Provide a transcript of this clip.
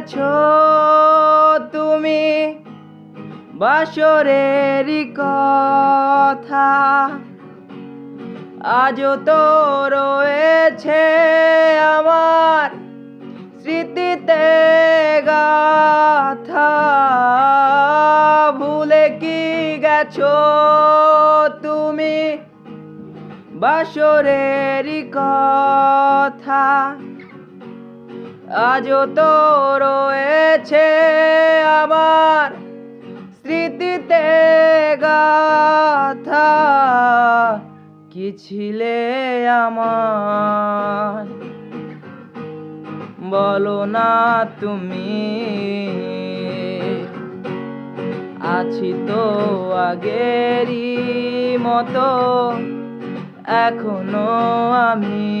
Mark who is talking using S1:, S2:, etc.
S1: গেছো তুমি? বাসরেরই কথা আজও তো রয়েছে আমার স্মৃতিতে গাথা। ভুলে কি গেছো তুমি? বাসরেরই কথা আজও তো রয়েছে আমার স্মৃতিতে গাথা। কি ছিলে আমার? বলো না তুমি। আছি তো আগেরই মতো, এখনও আমি।